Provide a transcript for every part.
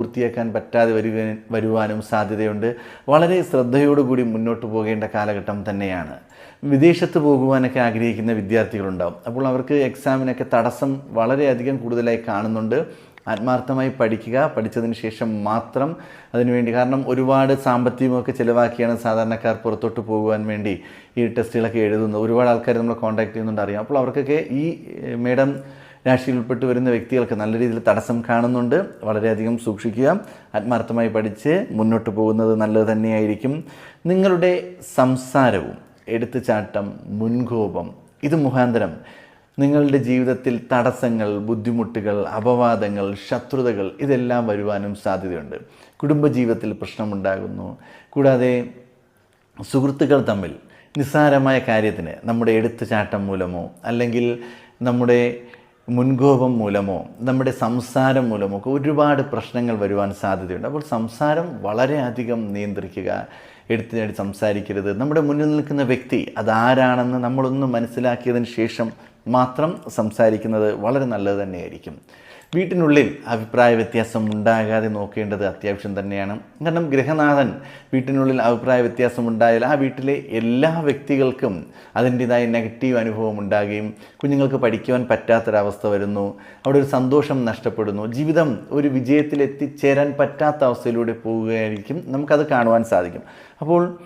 പൂർത്തിയാക്കാൻ പറ്റാതെ വരിക വരുവാനും സാധ്യതയുണ്ട്. വളരെ ശ്രദ്ധയോടുകൂടി മുന്നോട്ട് പോകേണ്ട കാലഘട്ടം തന്നെയാണ്. വിദേശത്ത് പോകുവാനൊക്കെ ആഗ്രഹിക്കുന്ന വിദ്യാർത്ഥികളുണ്ടാവും. അപ്പോൾ അവർക്ക് എക്സാമിനൊക്കെ തടസ്സം വളരെയധികം കൂടുതലായി കാണുന്നുണ്ട്. ആത്മാർത്ഥമായി പഠിക്കുക പഠിച്ചതിന് ശേഷം മാത്രം അതിനുവേണ്ടി. കാരണം ഒരുപാട് സാമ്പത്തികമൊക്കെ ചിലവാക്കിയാണ് സാധാരണക്കാർ പുറത്തോട്ട് പോകുവാൻ വേണ്ടി ഈ ടെസ്റ്റുകളൊക്കെ എഴുതുന്നത്. ഒരുപാട് ആൾക്കാർ നമ്മൾ കോൺടാക്ട് ചെയ്യുന്നുണ്ട് അറിയാം. അപ്പോൾ അവർക്കൊക്കെ ഈ മേഡം രാശിയിൽ ഉൾപ്പെട്ട് വരുന്ന വ്യക്തികൾക്ക് നല്ല രീതിയിൽ തടസ്സം കാണുന്നുണ്ട്. വളരെയധികം സൂക്ഷിക്കുക. ആത്മാർത്ഥമായി പഠിച്ച് മുന്നോട്ട് പോകുന്നത് നല്ലത് തന്നെയായിരിക്കും. നിങ്ങളുടെ സംസാരവും എടുത്തുചാട്ടം മുൻകോപം ഇത് മുഖാന്തരം നിങ്ങളുടെ ജീവിതത്തിൽ തടസ്സങ്ങൾ ബുദ്ധിമുട്ടുകൾ അപവാദങ്ങൾ ശത്രുതകൾ ഇതെല്ലാം വരുവാനും സാധ്യതയുണ്ട്. കുടുംബജീവിതത്തിൽ പ്രശ്നമുണ്ടാകുന്നു. കൂടാതെ സുഹൃത്തുക്കൾ തമ്മിൽ നിസ്സാരമായ കാര്യത്തിന് നമ്മുടെ എടുത്തുചാട്ടം മൂലമോ അല്ലെങ്കിൽ നമ്മുടെ മുൻകോപം മൂലമോ നമ്മുടെ സംസാരം മൂലമോ ഒക്കെ ഒരുപാട് പ്രശ്നങ്ങൾ വരുവാൻ സാധ്യതയുണ്ട്. അപ്പോൾ സംസാരം വളരെയധികം നിയന്ത്രിക്കുക എടുത്തിനാടി സംസാരിക്കരുത്. നമ്മുടെ മുന്നിൽ നിൽക്കുന്ന വ്യക്തി അതാരാണെന്ന് നമ്മളൊന്ന് മനസ്സിലാക്കിയതിന് ശേഷം മാത്രം സംസാരിക്കുന്നത് വളരെ നല്ലത് തന്നെയായിരിക്കും. വീട്ടിനുള്ളിൽ അഭിപ്രായ വ്യത്യാസം ഉണ്ടാകാതെ നോക്കേണ്ടത് അത്യാവശ്യം തന്നെയാണ്. കാരണം ഗൃഹനാഥൻ വീട്ടിനുള്ളിൽ അഭിപ്രായ വ്യത്യാസം ഉണ്ടായാൽ ആ വീട്ടിലെ എല്ലാ വ്യക്തികൾക്കും അതിന്റേതായ നെഗറ്റീവ് അനുഭവം ഉണ്ടാകുകയും കുഞ്ഞുങ്ങൾക്ക് പഠിക്കുവാൻ പറ്റാത്തൊരവസ്ഥ വരുന്നു. അവിടെ ഒരു സന്തോഷം നഷ്ടപ്പെടുന്നു. ജീവിതം ഒരു വിജയത്തിൽ എത്തിച്ചേരാൻ പറ്റാത്ത അവസ്ഥയിലൂടെ പോവുകയായിരിക്കും നമുക്കത് കാണുവാൻ സാധിക്കും. അപ്പോൾ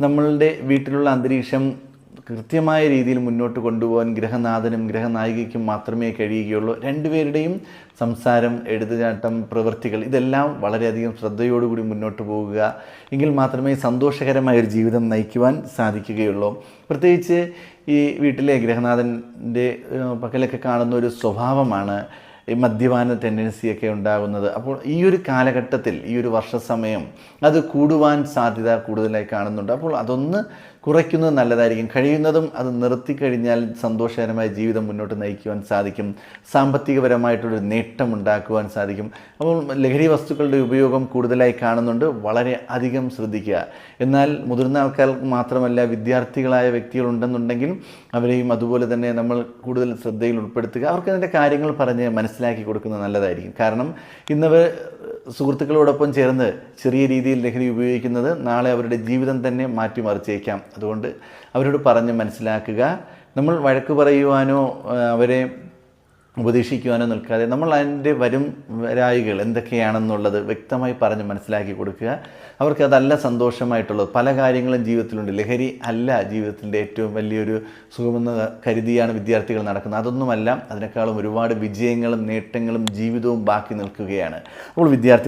നമ്മളുടെ വീട്ടിലുള്ള അന്തരീക്ഷം കൃത്യമായ രീതിയിൽ മുന്നോട്ട് കൊണ്ടുപോകാൻ ഗ്രഹനാഥനും ഗ്രഹനായികയ്ക്കും മാത്രമേ കഴിയുകയുള്ളൂ. രണ്ടുപേരുടെയും സംസാരം എഴുതുചാട്ടം പ്രവൃത്തികൾ ഇതെല്ലാം വളരെയധികം ശ്രദ്ധയോടുകൂടി മുന്നോട്ട് പോകുക. എങ്കിൽ മാത്രമേ സന്തോഷകരമായ ഒരു ജീവിതം നയിക്കുവാൻ സാധിക്കുകയുള്ളൂ. പ്രത്യേകിച്ച് ഈ വീട്ടിലെ ഗ്രഹനാഥന്റെ പക്കലൊക്കെ കാണുന്ന ഒരു സ്വഭാവമാണ് ഈ മദ്യപാന ടെൻഡൻസിയൊക്കെ ഉണ്ടാകുന്നത്. അപ്പോൾ ഈ ഒരു കാലഘട്ടത്തിൽ ഈ ഒരു വർഷസമയം അത് കൂടുവാൻ സാധ്യത കൂടുതലായി കാണുന്നുണ്ട്. അപ്പോൾ അതൊന്ന് കുറയ്ക്കുന്നത് നല്ലതായിരിക്കും. കഴിയുന്നതും അത് നിർത്തിക്കഴിഞ്ഞാൽ സന്തോഷകരമായ ജീവിതം മുന്നോട്ട് നയിക്കുവാൻ സാധിക്കും. സാമ്പത്തികപരമായിട്ടുള്ളൊരു നേട്ടം ഉണ്ടാക്കുവാൻ സാധിക്കും. അപ്പോൾ ലഹരി വസ്തുക്കളുടെ ഉപയോഗം കൂടുതലായി കാണുന്നുണ്ട്. വളരെ അധികം ശ്രദ്ധിക്കുക. എന്നാൽ മുതിർന്ന ആൾക്കാർക്ക് മാത്രമല്ല വിദ്യാർത്ഥികളായ വ്യക്തികളുണ്ടെന്നുണ്ടെങ്കിൽ അവരെയും അതുപോലെ തന്നെ നമ്മൾ കൂടുതൽ ശ്രദ്ധയിൽ ഉൾപ്പെടുത്തുക. അവർക്ക് അതിന്റെ കാര്യങ്ങൾ പറഞ്ഞ് മനസ്സിലാക്കി കൊടുക്കുന്നത് നല്ലതായിരിക്കും. കാരണം ഇന്നവർ സുഹൃത്തുക്കളോടൊപ്പം ചേർന്ന് ചെറിയ രീതിയിൽ ലഹരി ഉപയോഗിക്കുന്നത് നാളെ അവരുടെ ജീവിതം തന്നെ മാറ്റിമറിച്ചേക്കാം. അതുകൊണ്ട് അവരോട് പറഞ്ഞ് മനസ്സിലാക്കുക. നമ്മൾ വഴക്ക് പറയുവാനോ അവരെ ഉപദേശിക്കുവാനോ നിൽക്കാതെ നമ്മൾ അതിന്റെ വരും വരായികൾ എന്തൊക്കെയാണെന്നുള്ളത് വ്യക്തമായി പറഞ്ഞ് മനസ്സിലാക്കി കൊടുക്കുക. അവർക്ക് അതല്ല സന്തോഷമായിട്ടുള്ളത്. പല കാര്യങ്ങളും ജീവിതത്തിലുണ്ട്. ലഹരി അല്ല ജീവിതത്തിന്റെ ഏറ്റവും വലിയൊരു സുഖമെന്ന് കരുതിയാണ് വിദ്യാർത്ഥികൾ നടക്കുന്നത്. അതൊന്നുമല്ല അതിനേക്കാളും ഒരുപാട് വിജയങ്ങളും നേട്ടങ്ങളും ജീവിതവും ബാക്കി നിൽക്കുകയാണ്. അപ്പോൾ വിദ്യാർത്ഥികൾ